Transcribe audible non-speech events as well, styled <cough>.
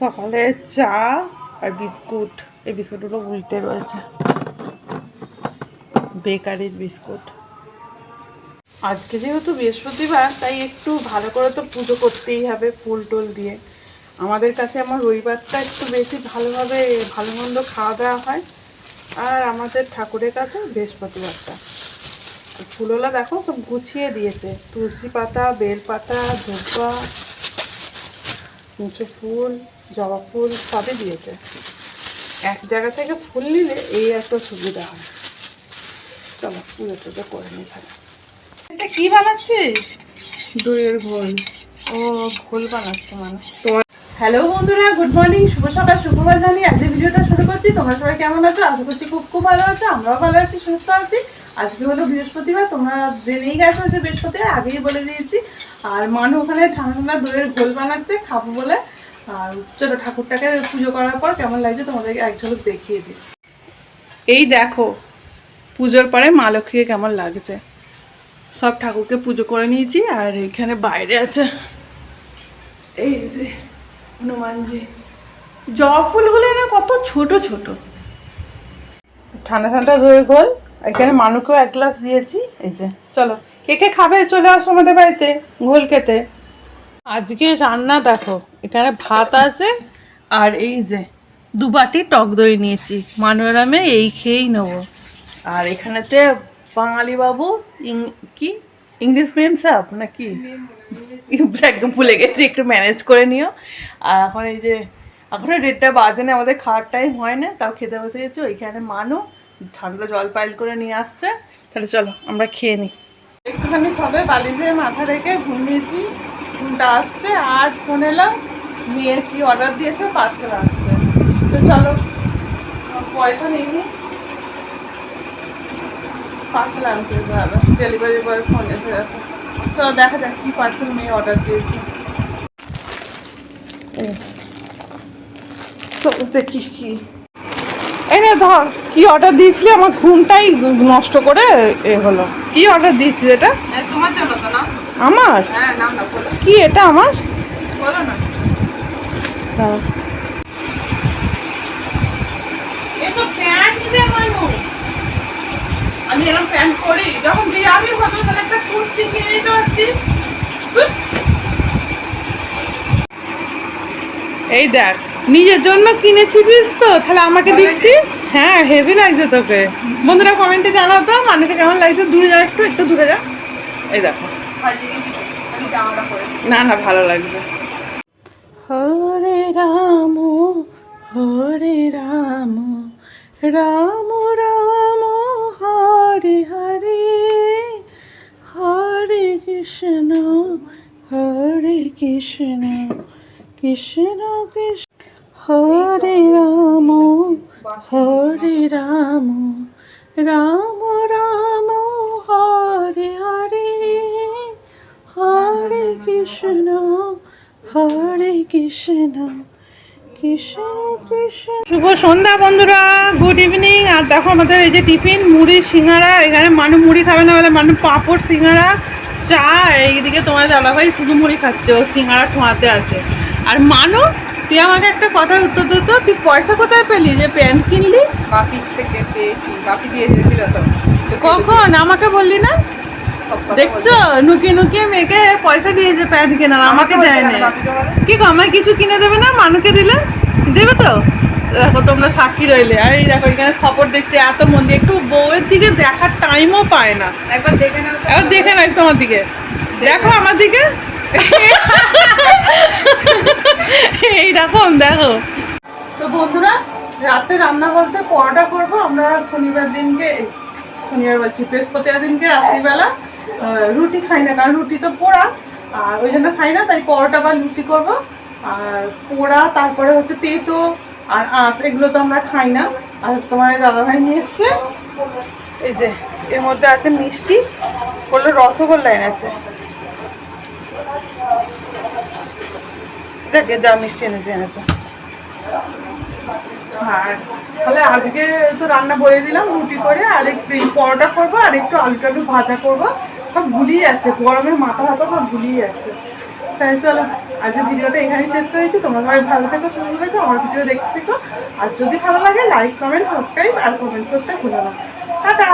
সকালে চা আর বিস্কুট। এই বিস্কুটগুলো উল্টে রয়েছে। বেকারির বিস্কুট। আজকে যেহেতু বৃহস্পতিবার, তাই একটু ভালো করে তো পুজো করতেই হবে ফুল টুল দিয়ে। আমাদের কাছে আমার রবিবারটা একটু বেশি ভালোভাবে ভালো মন্দ খাওয়া দাওয়া হয়। আর আমাদের ঠাকুরের কাছে বৃহস্পতিবারটা। ফুলওলা দেখো সব গুছিয়ে দিয়েছে। তুলসী পাতা, বেল পাতা ধূপা মুছে ফুল জবা ফুল সবই দিয়েছে। এক জায়গা থেকে ফুল নিলে এই একটা সুবিধা হয় চলো পুজো টুজো করে নি তাহলে এটা কি বানাচ্ছিস? দইয়ের ঘোল। ও ঘোল বানাচ্ছে মানে তোমার হ্যালো বন্ধুরা গুড মর্নিং শুভ সকাল শুক্রবার জানি আজকে ভিডিওটা শুরু করছি। তোমরা সবাই কেমন আছো? আশা করছি খুব খুব ভালো আছো আমরাও ভালো আছি সুস্থ আছি। আজকে হলো বৃহস্পতিবার তোমরা জেনেই গেছো যে বৃহস্পতিবার আগেই বলে দিয়েছি আর মানু ওখানে ঠান্ডা ঠান্ডা দইয়ের ঘোল বানাচ্ছে, খাব বলে। আর চলো ঠাকুরটাকে পুজো করার পর কেমন লাগছে তোমাদেরকে এক ঝলক দেখিয়ে দিই। এই দেখো, পুজোর পরে মা লক্ষ্মীকে কেমন লাগছে। সব ঠাকুরকে পুজো করে নিয়েছি আর এখানে বাইরে আছে। এই যে হনুমানজি। জবা ফুলগুলো না কত ছোট ছোট। ঠান্ডা ঠান্ডা দই গোল এখানে মানুকেও এক গ্লাস দিয়েছি। এই যে, চলো। কে কে খাবে চলে আসো আমাদের বাড়িতে, ঘোল খেতে। আজকে রান্না দেখো, এখানে ভাত আছে আর এই যে দু বাটি টক দই নিয়েছি। মানুরামে এই খেয়েই নেব। আর এখানেতে বাঙালি বাবু কি? ইংলিশ মিডিয়াম সাপ নাকি? একদম ভুলে গেছি, একটু ম্যানেজ করে নিও। আর এখন এই যে, এখনও ডেটটা বাজে না আমাদের খাওয়ার টাইম হয় না, তাও খেতে বসে গেছি। ওইখানে মানু ঠান্ডা জল পাইল করে নিয়ে আসছে। তাহলে চলো, আমরা খেয়ে নিই একটুখানি সবে বালিশে মাথা রেখে ঘুমিয়েছি। ঘুমটা আসছে, আর ফোন এলাম, মেয়ের কি অর্ডার দিয়েছে পার্সেল আসছে। তো চলো পয়সা নেই পার্সেল আনতে হবে। ডেলিভারি বয় ফোন এসে গেছে। তো দেখা যাক কি পার্সেল মেয়ে অর্ডার দিয়েছে। তো কি। রে ধর, কি অর্ডার দিয়েছিলি? আমার ঘুমটাই নষ্ট করে এ হলো। কি অর্ডার দিয়েছিস এটা? তোমার জন্য তো না। আমার? হ্যাঁ নাম না বলো। কি এটা আমার? আমি এরকম প্যান্ট পরি যখন দিয়ে আমি হতো তাহলে একটা কুর্তি কিনে দিতে পারতিস? এই দেখ নিজের জন্য কিনেছিস তো? তাহলে আমাকে দিচ্ছিস? হ্যাঁ হেভি লাগছে তোকে। বন্ধুরা কমেন্টে জানাও তো মানুষকে কেমন লাগছে? দূরে যা একটু একটু দূরে যা এই দেখো। না না ভালো লাগছে। হরে রাম হরে রাম রাম রাম হরে হরে হরে কৃষ্ণ হরে কৃষ্ণ কৃষ্ণ কৃষ্ণ। হরে রাম হরে রাম রাম রাম, হরে হরে। হরে কৃষ্ণ হরে কৃষ্ণ কৃষ্ণ কৃষ্ণ। শুভ সন্ধ্যা বন্ধুরা গুড ইভিনিং আর দেখো আমাদের এই যে টিফিন, মুড়ি, সিঙ্গারা, এখানে মানু মুড়ি খাবে না বলে মানু পাঁপড়, সিঙ্গারা, চা এইদিকে তোমার দাদাভাই শুধু মুড়ি খাচ্ছে, ও সিঙ্গারা ঠোঁয়াতে আছে। আর মানু তুই আমাকে একটা কথার উত্তর দিত তুই পয়সা কোথায় পেলি? যে প্যান্ট কিনলি? বাপি থেকে পেয়েছি। বাপি দিয়ে এসেছিল তো। কখন? আমাকে বললি না? দেখছ। নুকিয়ে নুকিয়ে মেয়েকে পয়সা দিয়েছে প্যান্ট কেনার। আমাকে দেয় না কি গো আমায় কিছু কিনে দেবে না? মানুকে দিলে? দেবে তো? দেখো তোমরা সাক্ষী রইলে। আর এই দেখো এখানে খবর দেখছে এত মন দিয়ে। একটু বউয়ের দিকে দেখার টাইমও পায় না। একবার দেখে নাও তো। এবার দেখে না একটু আমার দিকে। দেখো। আমার দিকে। <laughs> এইরকম দেখো তো বন্ধুরা, রাতে রান্না বলতে পরোটা করব। আমরা শনিবার দিনকে, শনিবার বলছি, বৃহস্পতিবার দিনকে রাত্রিবেলা রুটি খাই না, কারণ রুটি তো পোড়া। আর ওই জন্য খাই না, তাই পরোটা বা লুচি করব। আর পোড়া, তারপরে হচ্ছে তেতো আর আঁশ, এগুলো তো আমরা খাই না। আর তোমার দাদাভাই নিয়ে এসছে। এই যে, এর মধ্যে আছে মিষ্টি বলল রসগোল্লা এনেছে। দেখে যা মিষ্টি এনেছে এনেছে আর তাহলে আজকে তো রান্না বলে দিলাম, রুটি করে, আর একটু পরোটা করব, আর একটু আলু টালু ভাজা করব। সব ভুলিয়ে যাচ্ছে, গরমের মাথা হাতা সব ভুলিয়ে যাচ্ছে। তাই চলো, আজকের ভিডিওটা এখানেই শেষ করেছি। তোমরা সবাই ভালো থেকো, সুস্থ থেকো, আমার ভিডিও দেখতে থেকো। আর যদি ভালো লাগে লাইক কমেন্ট সাবস্ক্রাইব আর কমেন্ট করতে ভুলো না। টাটা!